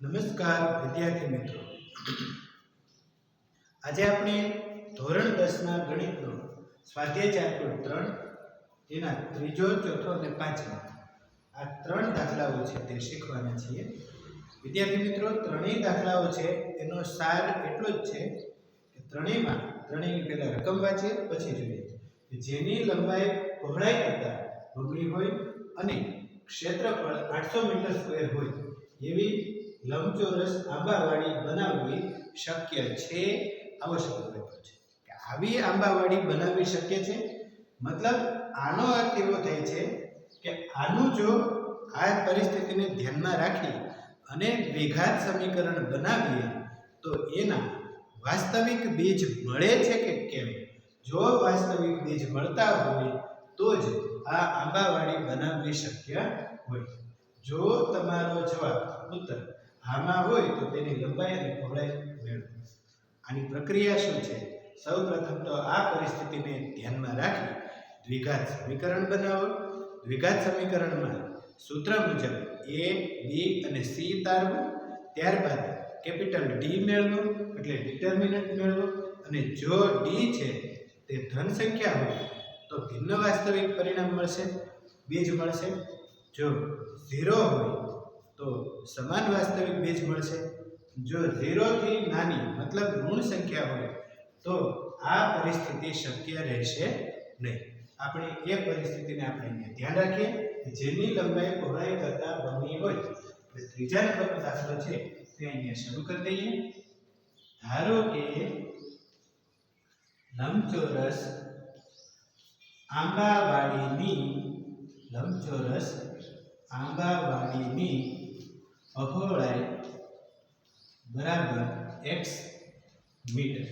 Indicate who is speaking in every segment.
Speaker 1: નમસ્કાર, વિદ્યાર્થી મિત્રો. આજે આપણે ધોરણ દસના ગણિતનો સ્વાધ્યાય ચાર ત્રણ, એના ત્રીજો, ચોથો અને પાંચમો. આ ત્રણ દાખલાઓ છે તે શીખવાના છીએ. વિદ્યાર્થી મિત્રો, ત્રણેય દાખલાઓ છે, એનો સાર એટલો જ છે કે ત્રણેયમાં ત્રણેયની પહેલાં રકમ વાંચીએ, પછી જોઈએ. જેની લંબાઈ પહોળાઈ કરતાં બમણી હોય અને ક્ષેત્રફળ આઠસો મીટર સ્ક્વેર હોય, એવી લંબચોરસ આંબાવાળી બનાવવી શક્ય છે? આવશ્યક પ્રયત્ન છે. કે આવી આંબાવાડી બનાવવી શક્ય છે? મતલબ આનો અર્થ એવો થાય છે કે આનું જો આ પરિસ્થિતિને ધ્યાનમાં રાખી અને દ્વિઘાત સમીકરણ બનાવીએ, તો એના વાસ્તવિક બીજ મળે છે કે કેમ? જો વાસ્તવિક બીજ મળતા હોય, તો જ આ આંબાવાળી બનાવવી શક્ય હોય. જો તમારો જવાબ ઉત્તર આમાં હોય તો તેની લંબાઈ અને પહોળાઈ મેળવો. આની પ્રક્રિયા શું છે? સૌપ્રથમ તો આ પરિસ્થિતિને ધ્યાનમાં રાખી દ્વિઘાત સમીકરણ બનાવો. દ્વિઘાત સમીકરણમાં સૂત્ર મુજબ એ બી અને સી તારવું. ત્યારબાદ કેપિટલ ડી મેળવો, એટલે ડિટર્મિનન્ટ મેળવો. અને જો ડી છે તે ધન સંખ્યા હોય તો ભિન્ન વાસ્તવિક પરિણામ મળશે. બીજ મળશે. જો ઝીરો હોય તો સમાન વાસ્તવિક બીજ મળશે. જો ઝીરોથી નાની, મતલબ ઋણ સંખ્યા હોય, તો આ પરિસ્થિતિ શક્ય રહેશે નહીં. આપણે એ પરિસ્થિતિને આપણે અહીંયા ધ્યાન રાખીએ જેની લંબાઈ પહોળાઈ કરતાં બમણી હોય. ત્રીજા નંબરનો દાખલો છે, તે અહીંયા શરૂ કરી દઈએ. ધારો કે લંબચોરસ આંબાવાડીની લંબચોરસ આંબાવાડીની પહોળાઈ બરાબર એક્સ મીટર.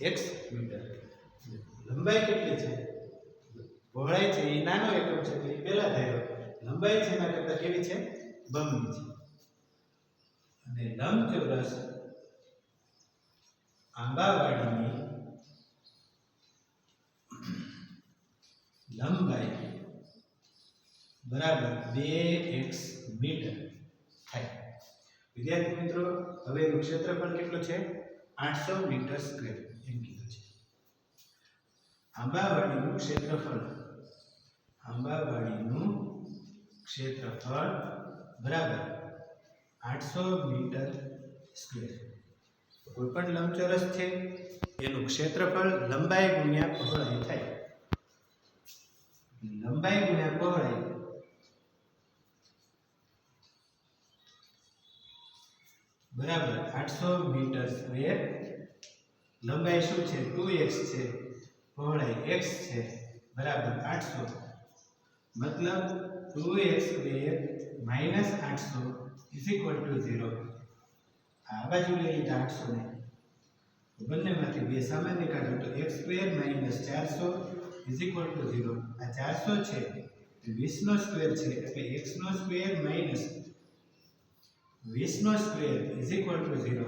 Speaker 1: X metre. લંબાઈ કેટલી છે? પહોળાઈ છે, એ નાનો એકમ છે એ પહેલા થયો લંબાઈ છે એના કરતાં કેવી છે? બમણી છે. અને લંબચોરસ આંબાવાડીની લંબાઈ બરાબર બે એક્સ મીટર. થાય. વિદ્યાર્થી મિત્રો, હવે એનું ક્ષેત્રફળ કેટલું છે? આઠસો મીટર સ્ક્વેર, એમ કીધું છે. આંબાવાડીનું ક્ષેત્રફળ. આંબાવાડીનું ક્ષેત્રફળ બરાબર આઠસો મીટર સ્ક્વેર. કોઈ પણ લંબચોરસ છે, એનું ક્ષેત્રફળ લંબાઈ ગુણ્યા પહોળાઈ થાય. લંબાઈ ગુણ્યા પહોળાઈ બરાબર. આઠસો મીટર સ્ક્વેર લંબાઈ શું છે? ટુ એક્સ છે. પહોળાઈ એક્સ છે. બરાબર. આઠસો. મતલબ ટુ એક્સ સ્ક્વેર માઇનસ આઠસો ઇઝ ઇક્વલ ટુ ઝીરો આ બાજુ લઈ લીધા આઠસો ને. બંનેમાંથી બે સામાન્ય કાઢો તો એક્સ સ્ક્વેર માઇનસ ચારસો ઇઝ ઇક્વલ ટુ ઝીરો આ ચારસો છે. વીસનો સ્ક્વેર છે. એટલે એક્સનો square minus વીસનો square is equal to zero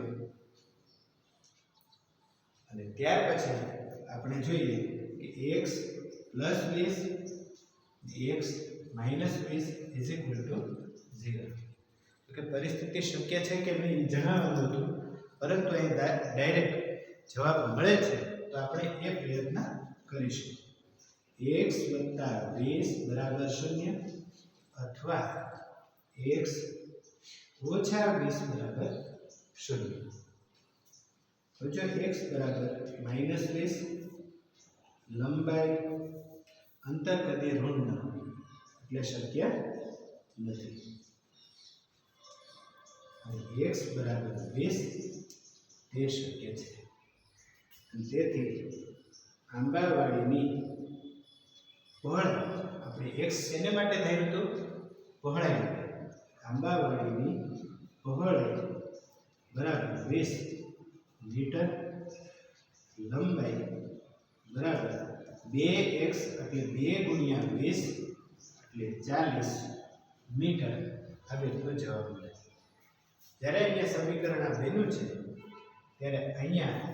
Speaker 1: અને ત્યાર પછી આપણે જોઈએ કે એક્સ પ્લસ વીસ એક્સ માઇનસ વીસ ઇઝ ઇક્વલ ટુ ઝીરો કે પરિસ્થિતિ શક્ય છે કે નહીં જણાવ્યું હતું. પરંતુ અહીં ડાયરેક્ટ જવાબ મળે છે તો આપણે એ પ્રયત્ન કરીશું. એક્સ વત્તા વીસ બરાબર શૂન્ય અથવા એક્સ ઓછા વીસ બરાબર શૂન્ય. તો જો એક્સ બરાબર માઇનસ વીસ, લંબાઈ, અંતર કદી ઋણ ન એટલે શક્ય નથી. અને એક્સ બરાબર વીસ, તે શક્ય છે. તેથી આંબાવાડીની પહોળાઈ, આપણે એક્સ શેને માટે થયું હતું? પહોળાઈ. આંબાવાડીની પહોળાઈ બરાબર વીસ મીટર લંબાઈ બરાબર બે એક્સ એટલે બે ગુણ્યા વીસ એટલે ચાલીસ મીટર હવે તો જવાબ મળે. જ્યારે અહીંયા સમીકરણ આ બન્યું છે, ત્યારે અહીંયા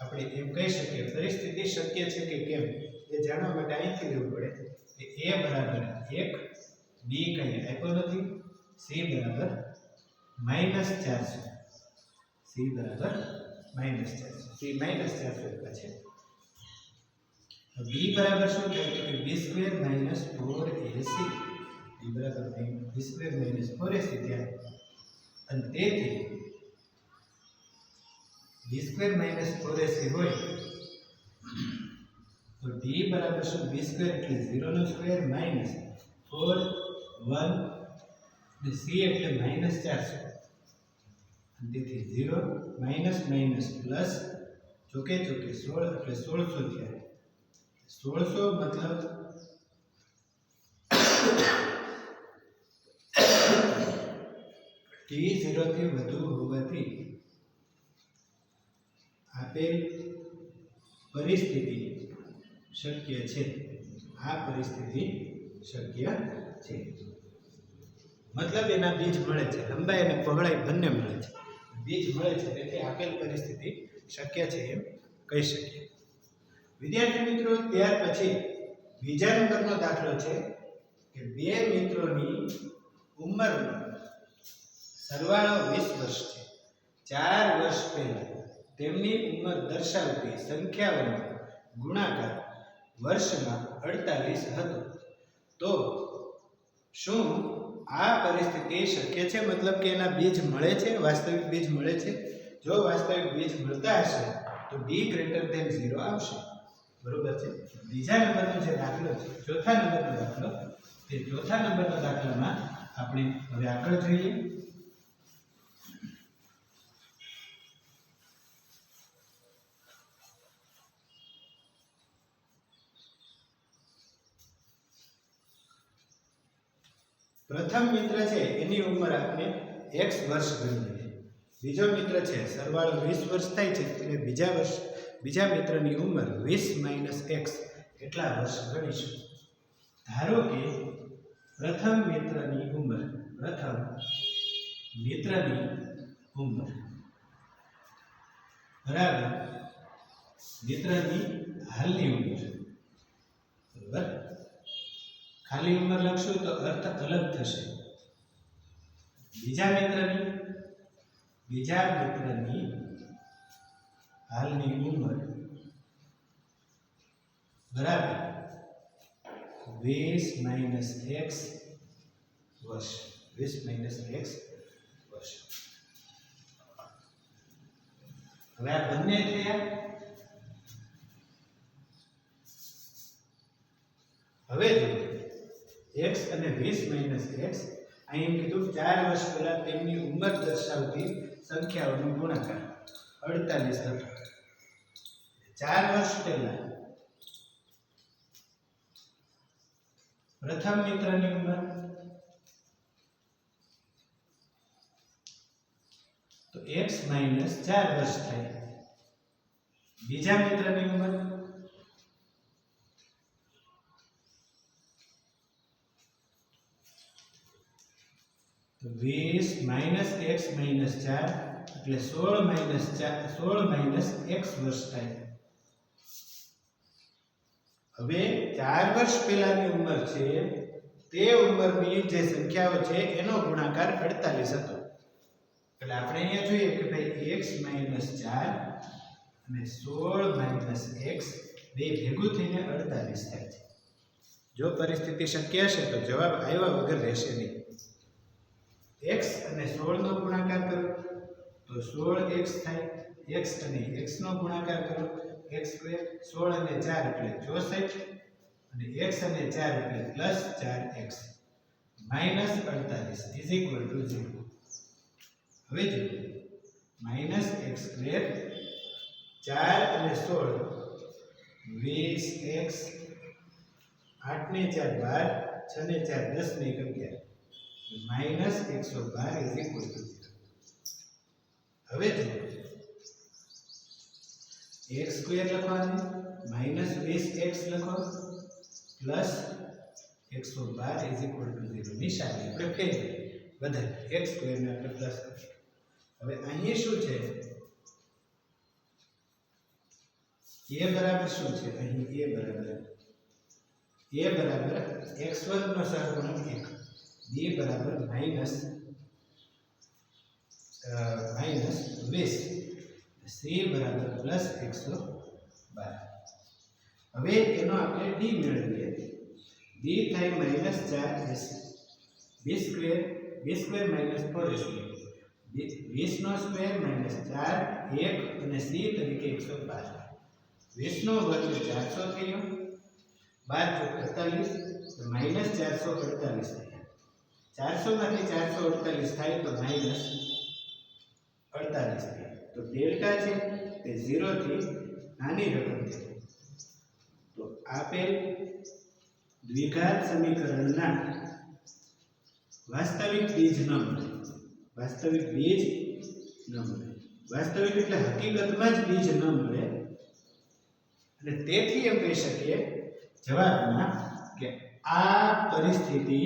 Speaker 1: આપણે એમ કહી શકીએ, પરિસ્થિતિ શક્ય છે કે કેમ? એ જાણવા માટે અહીંથી લેવું પડે કે એ બરાબર એક બી કંઈ આપ્યો નથી. સી બરાબર માઇનસ ચારસો સી બરાબર માઇનસ ચારસો સી માઇનસ ચારસો આપ્યા છે બી બરાબર શું થાય તો કે B square minus four AC B બરાબર B square minus four AC ત્યાં અને તેથી B square minus four AC હોય તો ડી બરાબર શું બી સ્ક્વેર એટલે ઝીરોનો સ્ક્વેર માઇનસ ફોર વન અને સી એટલે માઇનસ ચારસો અને તેથી ઝીરો માઇનસ માઇનસ પ્લસ ચોકે ચોકે સોળ એટલે સોળસો થયા સોળસો મતલબ ટી ઝીરોથી વધુ હોવાથી આપેલ પરિસ્થિતિ શક્ય છે આ પરિસ્થિતિ શક્ય છે મતલબ એના બીજ મળે છે, લંબાઈ અને પહોળાઈ બંને મળે છે. બીજ મળે છે તેથી આપેલ પરિસ્થિતિ શક્ય છે એમ કહી શકીએ. વિદ્યાર્થી મિત્રો, ત્યાર પછી બીજા નંબરનો દાખલો છે કે બે મિત્રોની ઉંમરનો સરવાળો વીસ વર્ષ છે. ચાર વર્ષ પહેલા તેમની ઉંમર દર્શાવતી સંખ્યાઓનો ગુણાકાર વર્ષમાં અડતાલીસ હતો. તો શું આ પરિસ્થિતિ શક્ય છે? મતલબ કે એના બીજ મળે છે? વાસ્તવિક બીજ મળે છે? જો વાસ્તવિક બીજ મળતા હશે, તો બી ગ્રેટર ધેન ઝીરો આવશે. બરોબર છે? બીજા નંબરનો જે દાખલો છે, ચોથા નંબરનો દાખલો, તે ચોથા નંબરના દાખલામાં આપણે હવે આગળ જોઈએ. પ્રથમ મિત્ર છે એની ઉંમર આપણે એક્સ વર્ષ ગણીએ. બીજો મિત્ર છે સરવાળો વીસ વર્ષ થાય છે એટલે બીજા વર્ષ, બીજા મિત્રની ઉંમર વીસ માઇનસ એક્સ એટલા વર્ષ ગણીશું. ધારો કે પ્રથમ મિત્રની ઉંમર, પ્રથમ મિત્રની ઉંમર બરાબર, મિત્રની હાલની ઉંમર. બરાબર? ખાલી ઉંમર લખશું તો અર્થ અલગ થશે. બીજા મિત્રની બીજા મિત્રની હાલની ઉંમર. બરાબર? વીસ માઇનસ એક્સ વર્ષ. વીસ માઇનસ એક્સ વર્ષ. હવે આ બંને થયા? હવે જો એક્સ અને વીસ માઇનસ એક્સ અહીં કીધું ચાર વર્ષ પહેલા તેમની ઉંમર દર્શાવતી સંખ્યાઓનો ગુણાકાર અડતાલીસ હતો ચાર વર્ષ પહેલા પ્રથમ મિત્રની ઉંમર તો એક્સ માઇનસ ચાર વર્ષ થાય બીજા મિત્રની ઉંમર વીસ માઇનસ એક્સ માઇનસ ચાર એટલે સોળ માઇનસ ચાર, સોળ માઇનસ એક્સ વર્ષ થાય. હવે ચાર વર્ષ પહેલાની ઉંમર છે, તે ઉંમરની જે સંખ્યાઓ છે, એનો ગુણાકાર અડતાલીસ હતો. એટલે આપણે અહીંયા જોઈએ કે ભાઈ એક્સ માઇનસ ચાર અને સોળ માઇનસ એક્સ બે ભેગું થઈને અડતાલીસ થાય છે. જો પરિસ્થિતિ શક્ય હશે તો જવાબ આવ્યા વગર રહેશે નહીં. એક્સ અને સોળનો ગુણાકાર કરો. તો સોળ એક્સ થાય એક્સ અને એક્સનો ગુણાકાર કરો. એક્સ સ્ક્વેર સોળ અને ચાર એટલે ચોસઠ અને એક્સ અને ચાર એટલે પ્લસ ચાર એક્સ માઇનસ અડતાલીસ ઇઝ ઇક્વલ ટુ ઝીરો હવે જો માઇનસ એક્સ સ્ક્વેર ચાર અને સોળ. વીસ એક્સ આઠ ને ચાર બાર, છ ને ચાર દસ ને એક અગિયાર. માઇનસ એકસો બાર ઇઝ ઇક્વલ ટુ ઝીરો હવે જો એક્સ સ્ક્વેર લખવાનું માઇનસ વીસ એક્સ લખો પ્લસ એકસો બાર ઇઝ ઇક્વલ ટુ ઝીરો નિશાની આપણે ફેરવી બધા એક્સ સ્ક્વેરને આપણે પ્લસ કરીશું. હવે અહીં શું છે? એ બરાબર શું છે? અહીં એ બરાબર. એ બરાબર એક્સ વર્ગનો સહગુણક એક. બી બરાબર માઇનસ માઇનસ વીસ સી બરાબર પ્લસ એકસો બાર હવે એનો આપણે ડી મેળવીએ ડી થાય માઇનસ ચાર AC B square B square minus four AC વીસનો square minus ચાર એક અને સી તરીકે એકસો બાર વીસનો વર્ગ ચારસો થયો બાર ચોક અડતાલીસ માઇનસ ચારસો અડતાલીસ થયા ચારસોમાંથી ચારસો અડતાલીસ થાય તો માઇનસ અડતાલીસ થાય. તો ડેલ્ટા છે તે ઝીરોથી નાની રકમ છે. તો આપેલ દ્વિઘાત સમીકરણના વાસ્તવિક બીજ ન મળે વાસ્તવિક બીજ ન મળે વાસ્તવિક એટલે હકીકતમાં જ બીજ ન મળે અને તેથી એમ કહી શકીએ જવાબમાં કે આ પરિસ્થિતિ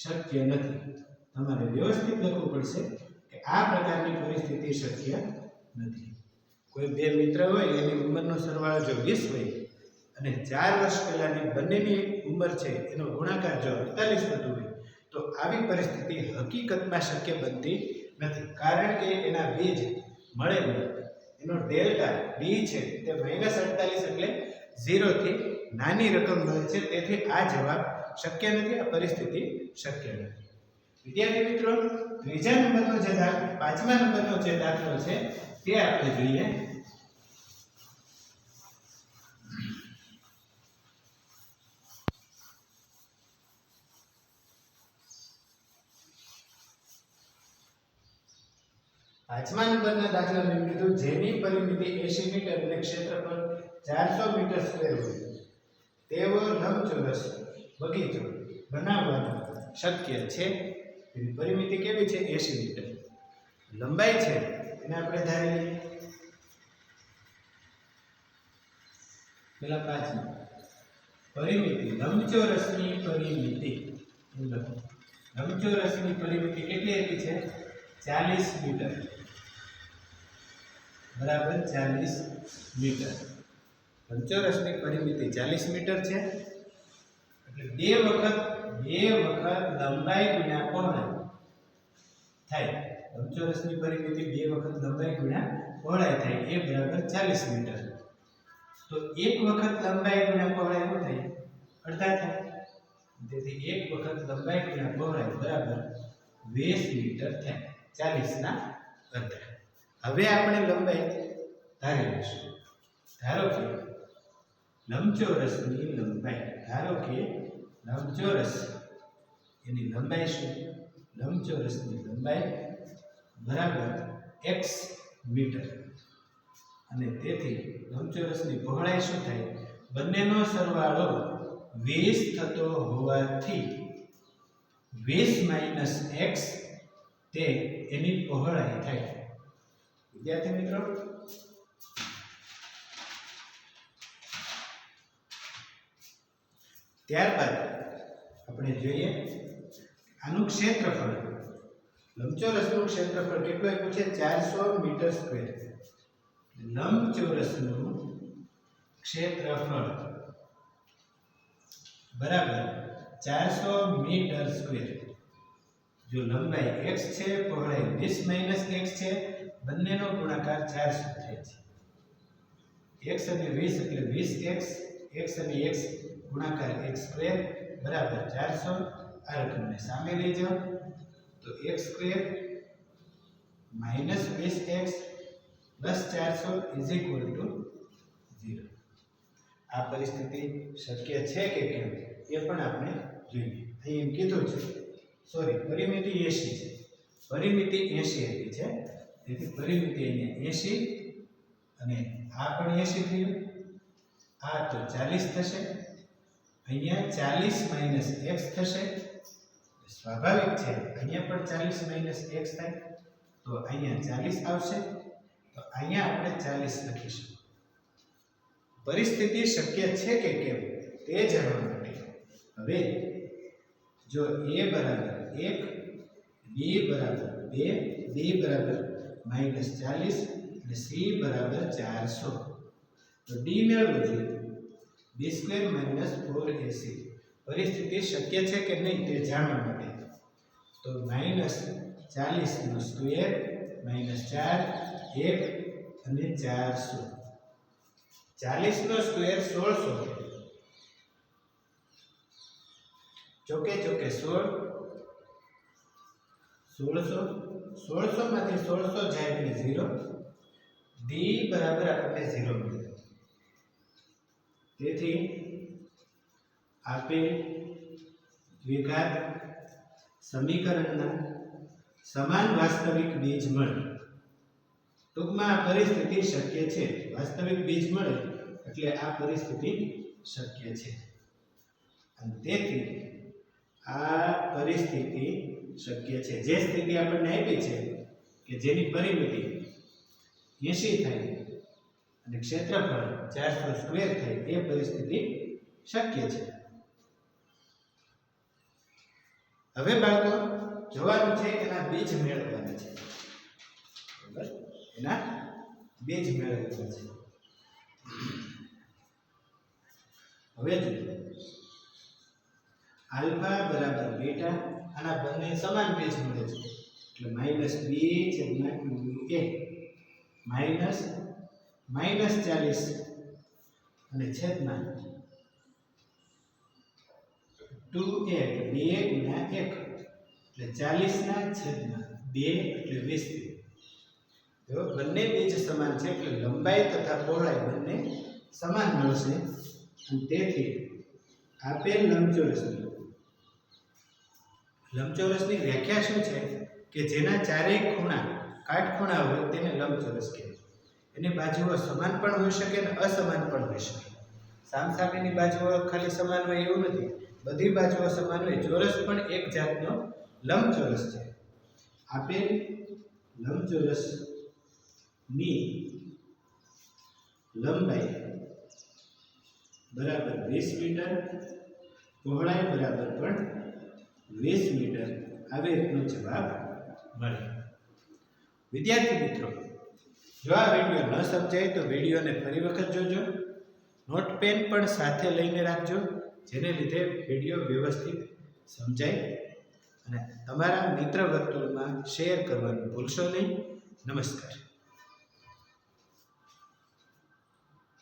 Speaker 1: શક્ય નથી. તમારે વ્યવસ્થિત લખવું પડશે કે આ પ્રકારની પરિસ્થિતિ શક્ય નથી. કોઈ બે મિત્ર હોય, એની ઉંમરનો સરવાળો જો વીસ હોય અને ચાર વર્ષ પહેલાની બંનેની ઉંમર છે, એનો ગુણાકાર જો અડતાલીસ થતું હોય, તો આવી પરિસ્થિતિ હકીકતમાં શક્ય બનતી નથી. કારણ કે એના બીજ મળે નહીં. એનો ડેલ્ટા ડી છે, તે માઇનસ અડતાલીસ એટલે ઝીરોથી નાની રકમ મળે છે, તેથી આ જવાબ શક્ય નથી. આ પરિસ્થિતિ શક્ય નથી. વિદ્યાર્થી મિત્રો, ત્રીજા નંબરનો જે દાખલો પાંચમા નંબરનો જે દાખલો છે, તે આપણે જોઈએ. પાંચમા નંબરના દાખલામાં એમ કીધું જેની પરિમિતિ 80 મીટર અને ક્ષેત્રફળ 400 મીટર સ્ક્વેર હોય. તેવો લંબચોરસ, બગીચો, બનાવવાનો શક્ય છે. એની પરિમિતિ કેવી છે? 80 મીટર. લંબાઈ છે. એને આપણે ધારી લઈએ પેલા પાંચ પરિમિતિ, લંબચોરસની પરિમિતિ. લંબચોરસની પરિમિતિ કેટલી આપી છે? ચાલીસ મીટર. બરાબર ચાલીસ મીટર. લંબચોરસની પરિમિતિ ચાલીસ મીટર છે. એટલે બે વખત બે વખત લંબાઈ ગુણ્યા પહોળાઈ થાય. લંબચોરસની પરિમિતિ બે વખત લંબાઈ ગુણ્યા પહોળાઈ થાય. એ બરાબર ચાલીસ મીટર. તો એક વખત લંબાઈ ગુણ્યા પહોળાઈ શું થાય? અડધા થાય. તેથી એક વખત લંબાઈ ગુણ્યા પહોળાઈ બરાબર વીસ મીટર થાય. ચાલીસના અડધા. હવે આપણે લંબાઈ ધારી લઈશું. ધારો કે લંબચોરસની લંબાઈ, ધારો કે લંબચોરસ એની લંબાઈ શું? લંબચોરસની લંબાઈ બરાબર એક્સ મીટર. અને તેથી લંબચોરસની પહોળાઈ શું થાય? બંનેનો સરવાળો વીસ થતો હોવાથી વીસ માઇનસ એક્સ તે એની પહોળાઈ થાય. વિદ્યાર્થી મિત્રો, ત્યારબાદ આપણે જોઈએ આનું ક્ષેત્રફળ લંબચોરસનું ક્ષેત્રફળ કેટલું આપ્યું છે? ચારસો મીટર સ્ક્વેર. લંબચોરસનું ક્ષેત્રફળ. બરાબર. ચારસો મીટર સ્ક્વેર. જો લંબાઈ x છે, પહોળાઈ વીસ માઇનસ એક્સ છે, બંનેનો ગુણાકાર ચારસો થાય છે. એક્સ અને વીસ એટલે વીસ એક્સ એક્સ અને એક્સ ગુણાકાર એક્સ સ્ક્વેર બરાબર. ચારસો આ રકમને સામે લઈ જાઓ. તો એક્સ સ્ક્વેર માઇનસ વીસ એક્સ પ્લસ ચારસો ઇઝ ઇક્વલ ટુ ઝીરો આ પરિસ્થિતિ શક્ય છે કે કેમ? એ પણ આપણે જોઈએ. અહીં એમ કીધું છે સોરી પરિમિતિ એસી છે. પરિમિતિ એસી આપી છે. તેથી પરિમિતિ અહીંયા એસી અને આ પણ એસી થયું. આ તો ચાલીસ થશે. અહીંયા ચાલીસ માઇનસ એક્સ થશે. સ્વાભાવિક છે. અહીંયા પણ ચાલીસ માઇનસ એક્સ થાય, તો અહીંયા ચાલીસ આવશે, તો અહીંયા આપણે ચાલીસ લખીશું. પરિસ્થિતિ શક્ય છે કે કેમ? તે જાણવા માટે. હવે, જો a બરાબર એક, b બરાબર બે b બરાબર માઇનસ ચાલીસ અને c બરાબર ચારસો. તો d મેળવવું જોઈએ B square minus four AC પરિસ્થિતિ શક્ય છે કે નહીં તે જાણવા માટે? તો માઇનસ ચાલીસનો સ્ક્વેર, માઇનસ ચાર, એક અને ચારસો ચાલીસનો સ્ક્વેર સોળસો ચોકે ચોકે સોળ, સોળસો સોળસો માંથી સોળસો જાય એટલે ઝીરો. ડી બરાબર આપણને ઝીરો મળે. તેથી આપેલ દ્વિઘાત સમીકરણના સમાન વાસ્તવિક બીજ મળે. ટૂંકમાં આ પરિસ્થિતિ શક્ય છે. વાસ્તવિક બીજ મળે એટલે આ પરિસ્થિતિ શક્ય છે. અને તેથી આ પરિસ્થિતિ શક્ય છે. જે સ્થિતિ આપણને આપી છે કે જેની પરિમિતિ એસી થાય અને ક્ષેત્રફળ ચારસો સ્ક્વેર થાય એ પરિસ્થિતિ શક્ય છે. હવે બાળકો, જોવાનું છે એના બીજ મેળવવાના છે. બરાબર? એના બીજ મેળવવાના છે. હવે જોઈએ. આલ્ફા બરાબર બીટા આના બંને સમાન બીજ મળે છે. એટલે માઇનસ બી છેદમાં એ. માઇનસ માઇનસ ચાલીસ. અને છેદમાં ટુ એક બે ગુણ્યા એક. એટલે ચાલીસના છેદમાં બે એટલે વીસ. જો બંને બીજ સમાન છે એટલે લંબાઈ તથા પહોળાઈ બંને સમાન મળશે. અને તેથી આપેલ લંબચોરસની લંબચોરસની વ્યાખ્યા શું છે? કે જેના ચારેય ખૂણા કાટખૂણા હોય તેને લંબચોરસ કહેવાય એની બાજુઓ સમાન પણ હોઈ શકે અને અસમાન પણ હોઈ શકે. સામસામેની બાજુઓ ખાલી સમાન એવું નથી. બધી બાજુઓ સમાન હોય ચોરસ પણ એક જાતનો લંબચોરસ છે. આપેલ લંબચોરસની લંબાઈ બરાબર વીસ મીટર, પહોળાઈ બરાબર પણ વીસ મીટર. આવી રીતનો જવાબ મળે. વિદ્યાર્થી મિત્રો, જો આ વીડિયો ન સમજાય તો વિડીયોને ફરી વખત જોજો. નોટ પેન પણ સાથે લઈને રાખજો. જેને લીધે વીડિયો વ્યવસ્થિત સમજાય અને તમારા મિત્ર વર્તુળમાં શેર કરવાનું ભૂલશો નહીં. નમસ્કાર.